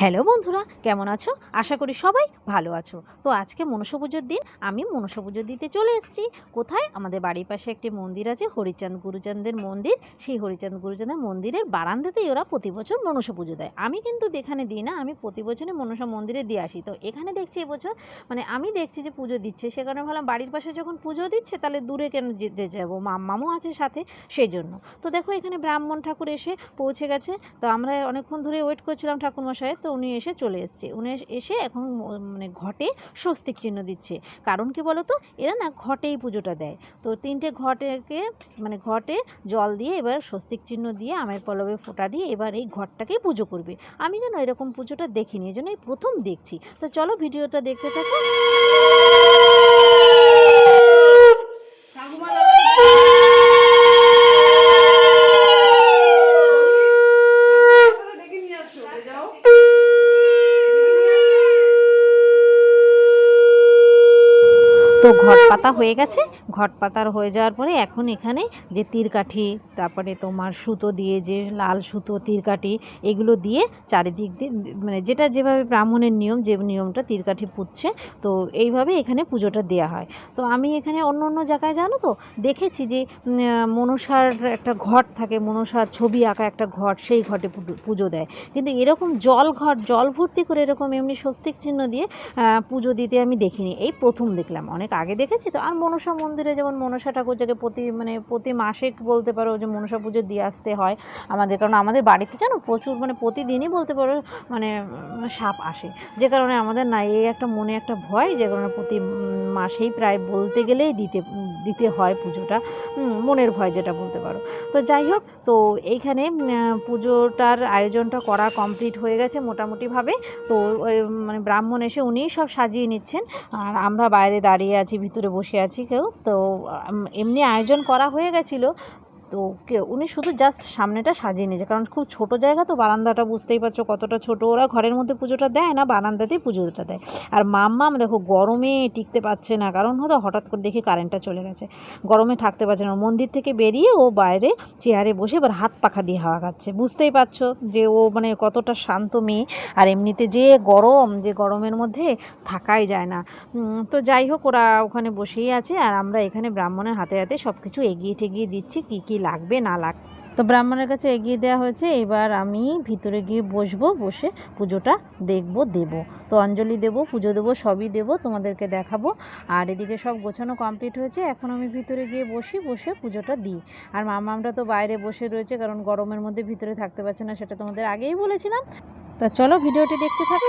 Hello বন্ধুরা, কেমন আছো? আশা করি সবাই ভালো আছো। তো আজকে মনসা পুজোর দিন, আমি মনসা পুজো দিতে চলে এসেছি। কোথায়? আমাদের বাড়ির পাশে একটি মন্দির আছে, হরিচাঁদ গুরুচাঁদের মন্দির। সেই হরিচাঁদ গুরুচাঁদের মন্দিরের বারান্দাতেই ওরা প্রতি বছর মনসা পুজো দেয়। আমি কিন্তু এখানে দিই না, আমি প্রতি বছরই মনসা মন্দিরে দিয়ে আসি। তো এখানে দেখছি এবছর মানে আমি দেখছি যে পুজো দিচ্ছে। সে কারণে ভাবলাম বাড়ির পাশে যখন পুজো দিচ্ছে, তাহলে দূরে কেন যেতে যাব? মাম্মামও আছে সাথে সেই জন্য তো দেখো এখানে ব্রাহ্মণ ঠাকুর এসে পৌঁছে গেছে। তো আমরা অনেকক্ষণ ধরে ওয়েট করছিলাম ঠাকুরমশাই তো উনি এসে চলে এসছে। উনি এস- এসে এখন মানে ঘটে স্বস্তিক চিহ্ন দিচ্ছে। কারণ কি বলো তো এরা না ঘটেই পুজোটা দেয়। তো তিনটে ঘটেকে মানে ঘটে জল দিয়ে এবার স্বস্তিক চিহ্ন দিয়ে, আমের পলবে ফোঁটা দিয়ে এবার এই ঘরটাকেই পুজো করবে। আমি যেন এরকম পুজোটা দেখিনি, এই জন্য এই প্রথম দেখছি। তো চলো ভিডিওটা দেখতে থাকো। তো ঘট পাতা হয়ে গেছে। ঘট পাতার হয়ে যাওয়ার পরে এখন এখানে যে তীরকাঠি, তারপরে তোমার সুতো দিয়ে যে লাল সুতো, তীরকাঠি, এগুলো দিয়ে চারিদিক দিয়ে মানে যেটা যেভাবে ব্রাহ্মণের নিয়ম, যে নিয়মটা তীরকাঠি পুঁতছে, তো এইভাবে এখানে পুজোটা দেওয়া হয়। তো আমি এখানে অন্য অন্য জায়গায়, জানো তো, দেখেছি যে মনসার একটা ঘট থাকে, মনসার ছবি আঁকা একটা ঘট, সেই ঘটে পুজো দেয়। কিন্তু এরকম জল ঘট, জল ভর্তি করে এরকম এমনি স্বস্তিক চিহ্ন দিয়ে পুজো দিতে আমি দেখিনি। এই প্রথম দেখলাম, অনেক আগে দেখেছি তো। আর মনসা মন্দিরে যেমন মনসা ঠাকুর যাকে প্রতি মানে প্রতি মাসে বলতে পারো যে মনসা পুজো দিয়ে আসতে হয় আমাদের। কারণ আমাদের বাড়িতে জানো প্রচুর মানে প্রতিদিনই বলতে পারো মানে সাপ আসে। যে কারণে আমাদের না এই একটা মনে একটা ভয়, যে কারণে প্রতি মাসেই প্রায় বলতে গেলেই দিতে দিতে হয় পুজোটা। মনের ভয় যেটা বলতে পারো। তো যাই হোক, তো এইখানে পুজোটার আয়োজনটা করা কমপ্লিট হয়ে গেছে মোটামুটিভাবে। তো মানে ব্রাহ্মণ এসে উনিই সব সাজিয়ে নিচ্ছেন। আর আমরা বাইরে দাঁড়িয়ে আছি ভিতরে বসে আছি কেউ। তো এমনি আয়োজন করা হয়ে গেছিল। তো কে, উনি শুধু জাস্ট সামনেটা সাজিয়ে নিয়েছে, কারণ খুব ছোট জায়গা তো, বারান্দাটা বুঝতেই পারছ কতটা ছোট। ওরা ঘরের মধ্যে পুজোটা দেয় না, বারান্দাতেই পুজোটা দেয়। আর মাম্মাম দেখো, গরমে টিকতে পারছে না, কারণ হয়তো হঠাৎ করে দেখি কারেন্টটা চলে গেছে। গরমে থাকতে পারছে না। মন্দির থেকে বেরিয়ে ও বাইরে চেয়ারে বসে এবার হাত পাখা দিয়ে হাওয়া খাচ্ছে। বুঝতেই পারছ যে ও মানে কতটা শান্ত মেয়ে। আর এমনিতে যে গরম, যে গরমের মধ্যে থাকাই যায় না। তো যাই হোক, ওরা ওখানে বসেই আছে। আর আমরা এখানে ব্রাহ্মণের হাতে হাতে সব কিছু এগিয়ে ঠেগিয়ে দিচ্ছি, কী কী লাগবে, না লাগবে তো ব্রাহ্মণের কাছে এগিয়ে দেওয়া হয়েছে, এবার আমি ভিতরে গিয়ে বসবো, বসে পুজোটা দেখব, দেব। তো অঞ্জলি দেব, পুজো দেবো, সবই দেব, তোমাদেরকে দেখাবো। আর এদিকে সব গোছানো কমপ্লিট হয়েছে, এখন আমি ভিতরে গিয়ে বসি, বসে পুজোটা দিই। আর মামামটা তো বাইরে বসে রয়েছে, কারণ গরমের মধ্যে ভিতরে থাকতে পারছে না, সেটা তোমাদের আগেই বলেছিলাম। তা চলো ভিডিওটি দেখতে থাকো।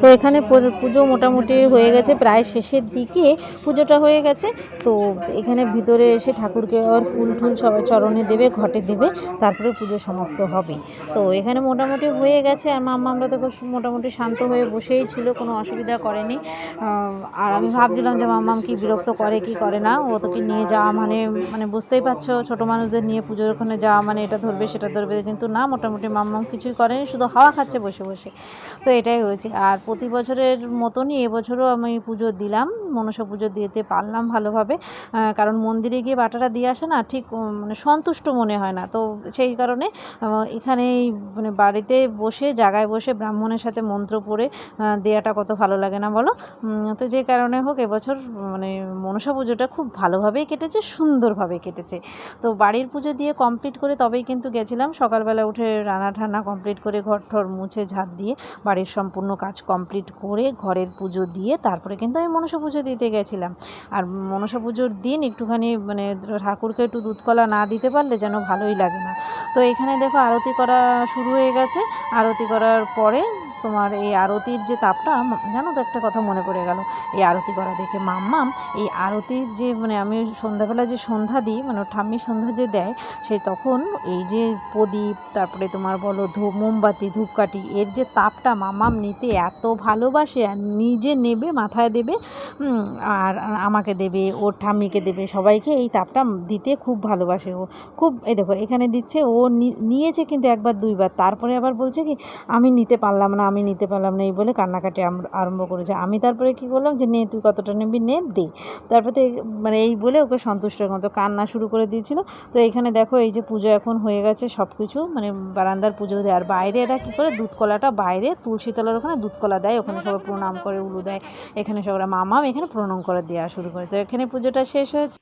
তো এখানে পুজো মোটামুটি হয়ে গেছে, প্রায় শেষের দিকে পুজোটা হয়ে গেছে। তো এখানে ভিতরে এসে ঠাকুরকে আবার ফুল টুল সবাই চরণে দেবে, ঘটে দেবে, তারপরে পুজো সমাপ্ত হবে। তো এখানে মোটামুটি হয়ে গেছে, আর মাম্মা আমরা তো মোটামুটি শান্ত হয়ে বসেই ছিল, কোনো অসুবিধা করেনি। আর আমি ভাবছিলাম যে মাম্মাম কি বিরক্ত করে, কি করে না, ও তো কি নিয়ে যাওয়া মানে মানে বুঝতেই পারছ, ছোটো মানুষদের নিয়ে পুজোর ওখানে যাওয়া মানে এটা ধরবে, সেটা ধরবে, কিন্তু না, মোটামুটি মাম্মাম কিছুই করেনি শুধু হাওয়া খাচ্ছে বসে বসে। তো এটাই হয়েছে। আর প্রতি বছরের মতনই এবছরও আমি পুজো দিলাম মনসা পুজো দিতে পারলাম ভালোভাবে। কারণ মন্দিরে গিয়ে বাটাটা দিয়ে আসে না ঠিক মানে সন্তুষ্ট মনে হয় না। তো সেই কারণে এখানে মানে বাড়িতে বসে জায়গায় বসে ব্রাহ্মণের সাথে মন্ত্র পড়ে আহ, দেওয়াটা কত ভালো লাগে না বলো? তো যে কারণে হোক এবছর মানে মনসা পুজোটা খুব ভালোভাবেই কেটেছে সুন্দরভাবে কেটেছে। তো বাড়ির পুজো দিয়ে কমপ্লিট করে তবেই কিন্তু গেছিলাম। সকালবেলা উঠে রান্না ঠান্না কমপ্লিট করে ঘর ঠর মুছে ঝাঁট দিয়ে বাড়ির সম্পূর্ণ কাজ কমপ্লিট করে ঘরের পুজো দিয়ে তারপরে কিন্তু আমি মনসা পুজো দিতে গেছিলাম। আর মনসা পুজোর দিন একটুখানি মানে ঠাকুরকে একটু দুধকলা না দিতে পারলে যেন ভালোই লাগে না। তো এখানে দেখো আরতি করা শুরু হয়ে গেছে। আরতি করার পরে তোমার এই আরতির যে তাপটা জানো তো একটা কথা মনে পড়ে গেল। এই আরতি করা দেখে মাম্মাম, এই আরতির যে মানে আমি সন্ধ্যাবেলা যে সন্ধ্যা দিই মানে ঠাম্মি সন্ধ্যা যে দেয়, সে তখন এই যে প্রদীপ, তারপরে তোমার বলো ধূপ মোমবাতি, ধূপকাঠি, এর যে তাপটা মাম্মাম নিতে এত ভালোবাসে আর নিজে নেবে, মাথায় দেবে আর আমাকে দেবে, ওর ঠাম্মিকে দেবে, সবাইকে এই তাপটা দিতে খুব ভালোবাসে ও। খুব, এই দেখো, এখানে দিচ্ছে, ও নিয়েছে কিন্তু একবার, দুইবার। তারপরে আবার বলছে কি, আমি নিতে পারলাম না আমি নিতে পারলাম না এই বলে কান্নাকাটি আরম্ভ করেছে। আমি তারপরে কি করলাম যে, নে, তুই কতটা নিবি? নে, দে। তারপরে তো মানে এই বলে ওকে সন্তুষ্টের মতো কান্না শুরু করে দিয়েছিল। তো এখানে দেখো এই যে পুজো এখন হয়ে গেছে সব কিছু মানে বারান্দার পুজো দেয় আর বাইরে এরা কী করে দুধ কলাটা বাইরে তুলসী তলার ওখানে দুধ কলা দেয়, ওখানে সবাই প্রণাম করে, উলু দেয়। এখানে সবাই মামাম এখানে প্রণাম করে দেওয়া শুরু করে। তো এখানে পুজোটা শেষ হয়েছে।